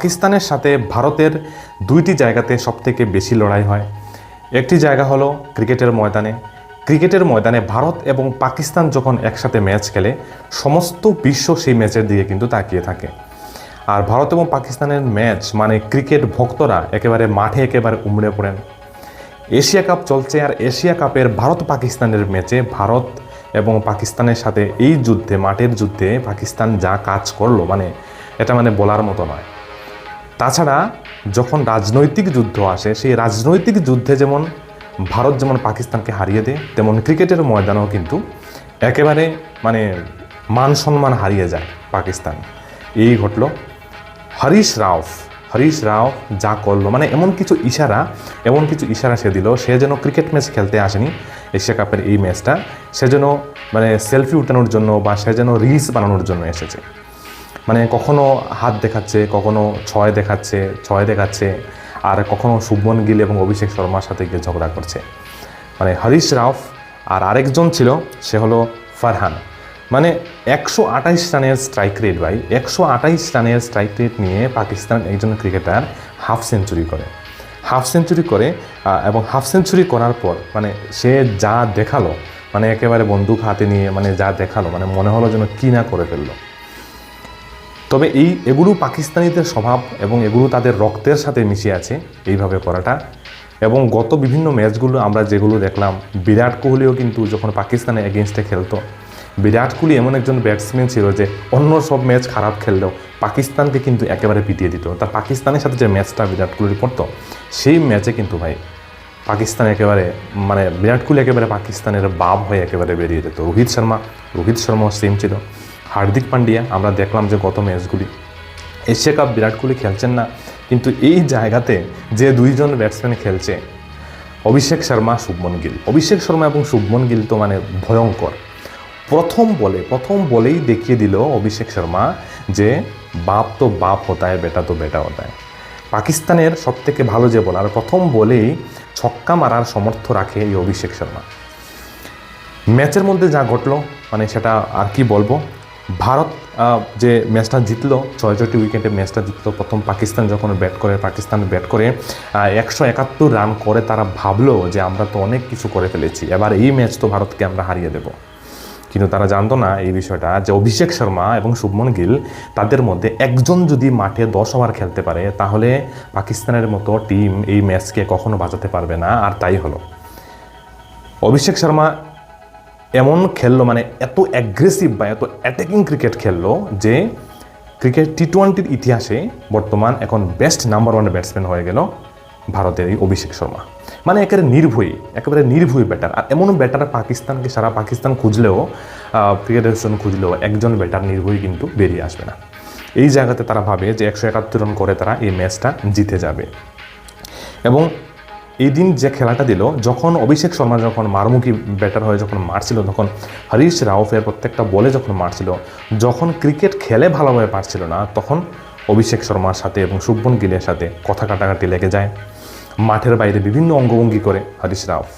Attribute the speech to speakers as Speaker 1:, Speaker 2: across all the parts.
Speaker 1: পাকিস্তানের সাথে ভারতের দুইটি জায়গাতে সবথেকে বেশি লড়াই হয়। একটি জায়গা হলো ক্রিকেটের ময়দানে। ক্রিকেটের ময়দানে ভারত এবং পাকিস্তান যখন একসাথে ম্যাচ খেলে, সমস্ত বিশ্ব সেই ম্যাচের দিকে কিন্তু তাকিয়ে থাকে। আর ভারত এবং পাকিস্তানের ম্যাচ মানে ক্রিকেট ভক্তরা একেবারে মাঠে একেবারে উমড়ে পড়েন। এশিয়া কাপ চলছে আর এশিয়া কাপের ভারত পাকিস্তানের ম্যাচে ভারত এবং পাকিস্তানের সাথে এই যুদ্ধে, মাঠের যুদ্ধে পাকিস্তান যা কাজ করল মানে এটা মানে বলার মতো নয়। তাছাড়া যখন রাজনৈতিক যুদ্ধ আসে, সেই রাজনৈতিক যুদ্ধে যেমন ভারত যেমন পাকিস্তানকে হারিয়ে দেয়, তেমন ক্রিকেটের ময়দানেও কিন্তু একেবারে মানে মান সম্মান হারিয়ে যায় পাকিস্তান। এই ঘটলো। হরিশ রাও হরিশ রাও যা করল মানে এমন কিছু ইশারা, এমন কিছু ইশারা সে দিল, সে যেন ক্রিকেট ম্যাচ খেলতে আসেনি এশিয়া কাপের এই ম্যাচটা, সে যেন মানে সেলফি উঠানোর জন্য বা সে যেন রিলস বানানোর জন্য এসেছে। মানে কখনো হাত দেখাচ্ছে, কখনো ছয় দেখাচ্ছে ছয় দেখাচ্ছে, আর কখনো শুভমন গিল এবং অভিষেক শর্মার সাথে গিয়ে ঝগড়া করছে। মানে হরিশ রাও আর আরেকজন ছিল, সে হলো ফারহান। মানে একশো আঠাইশ রানের স্ট্রাইক রেট ভাই, একশো আঠাইশ রানের স্ট্রাইক রেট নিয়ে পাকিস্তান একজন ক্রিকেটার হাফ সেঞ্চুরি করে। হাফ সেঞ্চুরি করে এবং হাফ সেঞ্চুরি করার পর মানে সে যা দেখাল মানে একেবারে বন্দুক হাতে নিয়ে মানে যা দেখাল মানে মনে হলো যেন কী না করে ফেলল। তবে এই এগুলো পাকিস্তানিদের স্বভাব এবং এগুলো তাদের রক্তের সাথে মিশে আছে এইভাবে করাটা। এবং গত বিভিন্ন ম্যাচগুলো আমরা যেগুলো দেখলাম, বিরাট কোহলিও কিন্তু যখন পাকিস্তানের এগেনস্টে খেলতো, বিরাট কোহলি এমন একজন ব্যাটসম্যান ছিল যে অন্য সব ম্যাচ খারাপ খেললেও পাকিস্তানকে কিন্তু একেবারে পিটিয়ে দিত। তা পাকিস্তানের সাথে যে ম্যাচটা বিরাট কোহলি পড়তো, সেই ম্যাচে কিন্তু ভাই পাকিস্তান একেবারে মানে বিরাট কোহলি একেবারে পাকিস্তানের বাপ হয়ে একেবারে বেরিয়ে যেত। রোহিত শর্মা, রোহিত শর্মাও সেম ছিল। হার্দিক পান্ডিয়া আমরা দেখলাম যে গত ম্যাচগুলি। এশিয়া কাপ বিরাট কোহলি খেলছেন না, কিন্তু এই জায়গাতে যে দুইজন ব্যাটসম্যান খেলছে, অভিষেক শর্মা, শুভমন গিল। অভিষেক শর্মা এবং শুভমন গিল তো মানে ভয়ঙ্কর। প্রথম বলে, প্রথম বলেই দেখিয়ে দিল অভিষেক শর্মা যে বাপ তো বাপ হতায়, বেটা তো বেটা হতায়। পাকিস্তানের সবথেকে ভালো যে বলার প্রথম বলেই ছক্কা মারার সমর্থ রাখে এই অভিষেক শর্মা। ম্যাচের মধ্যে যা ঘটলো মানে সেটা আর কি বলব? ভারত যে ম্যাচটা জিতলো ছয় ছয়টি উইকেটে ম্যাচটা জিতলো, প্রথম পাকিস্তান যখন ব্যাট করে, পাকিস্তান ব্যাট করে একশো একাত্তর রান করে, তারা ভাবলো যে আমরা তো অনেক কিছু করে ফেলেছি, এবার এই ম্যাচ তো ভারতকে আমরা হারিয়ে দেবো। কিন্তু তারা জানতো না এই বিষয়টা যে অভিষেক শর্মা এবং শুভমন গিল, তাদের মধ্যে একজন যদি মাঠে দশ ওভার খেলতে পারে, তাহলে পাকিস্তানের মতো টিম এই ম্যাচকে কখনো বাঁচাতে পারবে না, আর তাই হলো। অভিষেক শর্মা এমন খেললো মানে এত অ্যাগ্রেসিভ বা এত অ্যাটাকিং ক্রিকেট খেললো যে ক্রিকেট টি টোয়েন্টির ইতিহাসে বর্তমান এখন বেস্ট নাম্বার ওয়ান ব্যাটসম্যান হয়ে গেল ভারতের এই অভিষেক শর্মা। মানে একেবারে নির্ভয়ী একেবারে নির্ভয়ী ব্যাটার আর এমন ব্যাটার পাকিস্তানকে, সারা পাকিস্তান খুঁজলেও অ্যাসোসিয়েশন খুঁজলেও একজন ব্যাটার নির্ভয়ী কিন্তু বেরিয়ে আসবে না। এই জায়গাতে তারা ভাবে যে একশো একাত্তর রান করে তারা এই ম্যাচটা জিতে যাবে। এবং এই দিন যে খেলাটা দিল, যখন অভিষেক শর্মা যখন মারমুখী ব্যাটার হয়ে যখন মারছিল, তখন হরিশ রাউফের প্রত্যেকটা বলে যখন মারছিল, যখন ক্রিকেট খেলে ভালোভাবে পারছিল না, তখন অভিষেক শর্মার সাথে এবং শুভমন গিলের সাথে কথা কাটাকাটি লেগে যায়। মাঠের বাইরে বিভিন্ন অঙ্গভঙ্গি করে হরিশ রাউফ।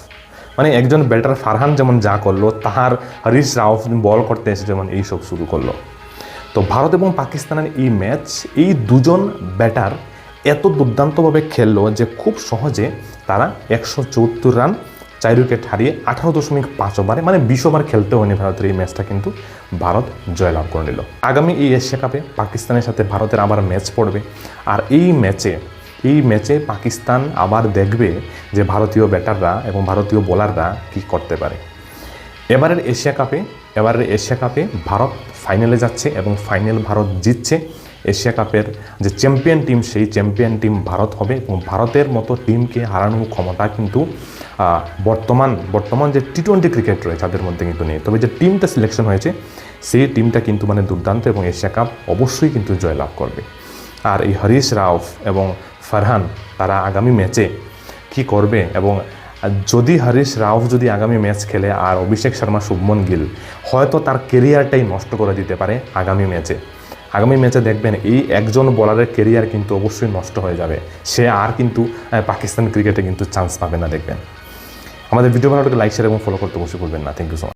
Speaker 1: মানে একজন ব্যাটার ফারহান যেমন যা করল, তাহার হরিশ রাউফ বল করতে এসে যেমন এইসব শুরু করল। তো ভারত এবং পাকিস্তানের এই ম্যাচ এই দুজন ব্যাটার এত দুর্দান্তভাবে খেললো যে খুব সহজে তারা একশো রান, চার উইকেট হারিয়ে আঠারো দশমিক পাঁচ ওভারে মানে বিশ ওভার খেলতে হয়নি ভারতের এই ম্যাচটা কিন্তু ভারত জয়লাভ করে নিল। আগামী এই এশিয়া কাপে পাকিস্তানের সাথে ভারতের আবার ম্যাচ পড়বে। আর এই ম্যাচে এই ম্যাচে পাকিস্তান আবার দেখবে যে ভারতীয় ব্যাটাররা এবং ভারতীয় বোলাররা কী করতে পারে। এবারের এশিয়া কাপে, এবারের এশিয়া কাপে ভারত ফাইনালে যাচ্ছে এবং ফাইনাল ভারত জিতছে। এশিয়া কাপের যে চ্যাম্পিয়ন টিম সেই চ্যাম্পিয়ন টিম ভারত হবে এবং ভারতের মতো টিমকে হারানোর ক্ষমতা কিন্তু বর্তমান বর্তমান যে টি টোয়েন্টি ক্রিকেট রয়েছে তাদের মধ্যে কিন্তু নেই। তবে যে টিমটা সিলেকশন হয়েছে, সেই টিমটা কিন্তু মানে দুর্দান্ত এবং এশিয়া কাপ অবশ্যই কিন্তু জয়লাভ করবে। আর এই হরিশ রাউফ এবং ফারহান, তারা আগামী ম্যাচে কি করবে? এবং যদি হরিশ রাউফ যদি আগামী ম্যাচ খেলে আর অভিষেক শর্মা, শুভমন গিল, হয়তো তার কেরিয়ারটাই নষ্ট করে দিতে পারে আগামী ম্যাচে আগামী ম্যাচে দেখবেন এই একজন বলারের কেরিয়ার কিন্তু অবশ্যই নষ্ট হয়ে যাবে। সে আর কিন্তু পাকিস্তান ক্রিকেটে কিন্তু চান্স পাবে না দেখবেন। আমাদের ভিডিও ভালো লাইক শেয়ার এবং ফলো করতে অবশ্যই করবেন না। Thank you so much